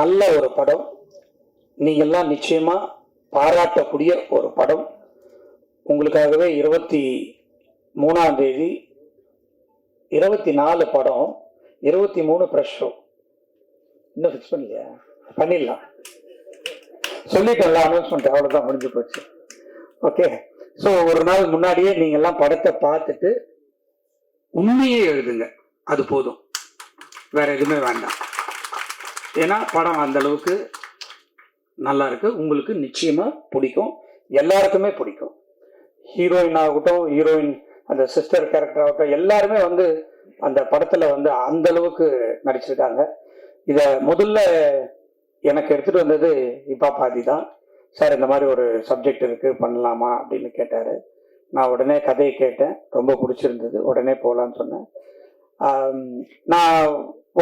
நல்ல ஒரு படம். நீங்கள்லாம் நிச்சயமாக பாராட்டக்கூடிய ஒரு படம். உங்களுக்காகவே இருபத்தி மூணாம் தேதி இருபத்தி நாலு படம் இருபத்தி மூணு ப்ரெஷ் ஷோ இன்னும் ஃபிக்ஸ் பண்ணலையா? பண்ணிடலாம். சொல்லிட்டோம்ல அனௌன்ஸ்மெண்ட் அவ்வளோதான் முடிஞ்சு போச்சு. ஓகே ஸோ ஒரு நாள் முன்னாடியே நீங்கள்லாம் படத்தை பார்த்துட்டு உண்மையே எழுதுங்க. அது போதும். வேற எதுவுமே வேண்டாம். ஏன்னா படம் அந்த அளவுக்கு நல்லா இருக்கு. உங்களுக்கு நிச்சயமா பிடிக்கும். எல்லாருக்குமே பிடிக்கும். ஹீரோயின் ஆகட்டும் ஹீரோயின் அந்த சிஸ்டர் கேரக்டர் ஆகட்டும் எல்லாருமே வந்து அந்த படத்துல வந்து அந்த அளவுக்கு நடிச்சிருக்காங்க. இத முதல்ல எனக்கு எடுத்துட்டு வந்தது இப்பா பாதி தான். சார் இந்த மாதிரி ஒரு சப்ஜெக்ட் இருக்கு பண்ணலாமா அப்படின்னு கேட்டாரு. நான் உடனே கதையை கேட்டேன். ரொம்ப பிடிச்சிருந்தது. உடனே போகலான்னு சொன்னேன். நான்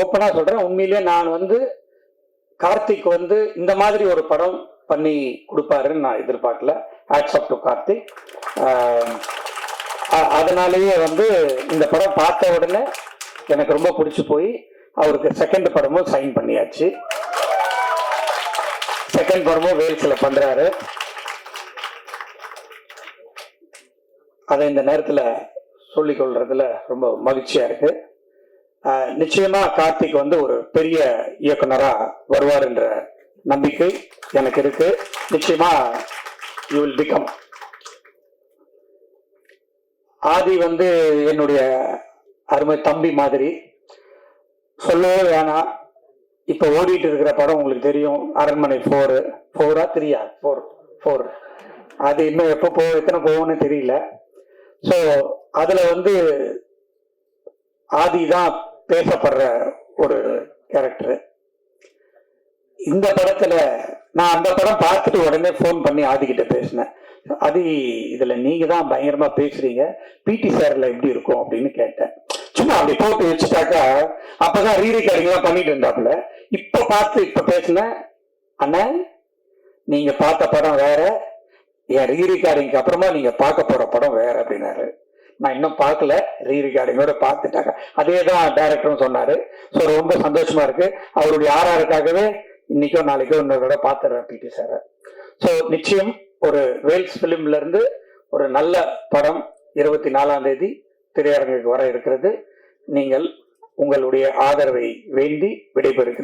ஓப்பனாக சொல்கிறேன் உண்மையிலேயே நான் வந்து கார்த்திக் வந்து இந்த மாதிரி ஒரு படம் பண்ணி கொடுப்பாருன்னு நான் எதிர்பார்க்கல. Hats off to Karthik. அதனாலேயே வந்து இந்த படம் பார்த்த உடனே எனக்கு ரொம்ப பிடிச்சி போய் அவருக்கு செகண்ட் படமும் சைன் பண்ணியாச்சு. செகண்ட் படமும் வேல்ஸில் பண்ணுறாரு அதை இந்த நேரத்தில் சொல்லிக்கொள்றதுல ரொம்ப மகிழ்ச்சியாக இருக்குது நிச்சயமா கார்த்திக் வந்து ஒரு பெரிய இயக்குனரா வருவார் என்ற நம்பிக்கை எனக்கு இருக்கு. நிச்சயமா யூ வில் பிகம் ஆதி வந்து என்னுடைய அருமை தம்பி மாதிரி. சொல்லவே வேணாம். இப்ப ஓடிட்டு இருக்கிற படம் உங்களுக்கு தெரியும். அரண்மனை ஃபோரு ஃபோரா த்ரீயா? ஃபோர் ஃபோர் அது இன்னும் எப்போ போ எத்தனை போகும்னு தெரியல. ஸோ அதுல வந்து ஆதி தான் பேசப்படுற ஒரு கேரக்டரு இந்த படத்துல நான் அந்த படம் பார்த்துட்டு உடனே ஃபோன் பண்ணி ஆதிக்கிட்ட பேசினேன். அது இதுல நீங்க தான் பயங்கரமா பேசுறீங்க. பிடி சார்ல எப்படி இருக்கும்? அப்படின்னு கேட்டேன். சும்மா அப்படி போட்டு வச்சுட்டாக்கா அப்பதான் ரீ ரெக்கார்டிங் பண்ணிட்டு இருந்தாப்புல. இப்ப பார்த்து இப்ப பேசினேன். அண்ணா நீங்க பார்த்த படம் வேற. என் ரீ ரெக்கார்டிங்க்கு அப்புறமா நீங்க பார்க்க போற படம் வேற அப்படின்னாரு. நான் இன்னும் பார்க்கல. ரீ ரிகார்டிங்கோட பார்த்துட்டாங்க. அதே தான் டைரக்டரும் சொன்னாரு. ஸோ ரொம்ப சந்தோஷமா இருக்கு. அவருடைய ஆர்ஆருக்காகவே இன்னைக்கோ நாளைக்கோ இன்னொரு தடவை பார்த்துறேன் பிடி சாரை ஸோ நிச்சயம் ஒரு வேல்ஸ் பிலிம்ல இருந்து ஒரு நல்ல படம் இருபத்தி நாலாம் தேதி திரையரங்குக்கு வர இருக்கிறது. நீங்கள் உங்களுடைய ஆதரவை வேண்டி விடைபெறுகிறேன்.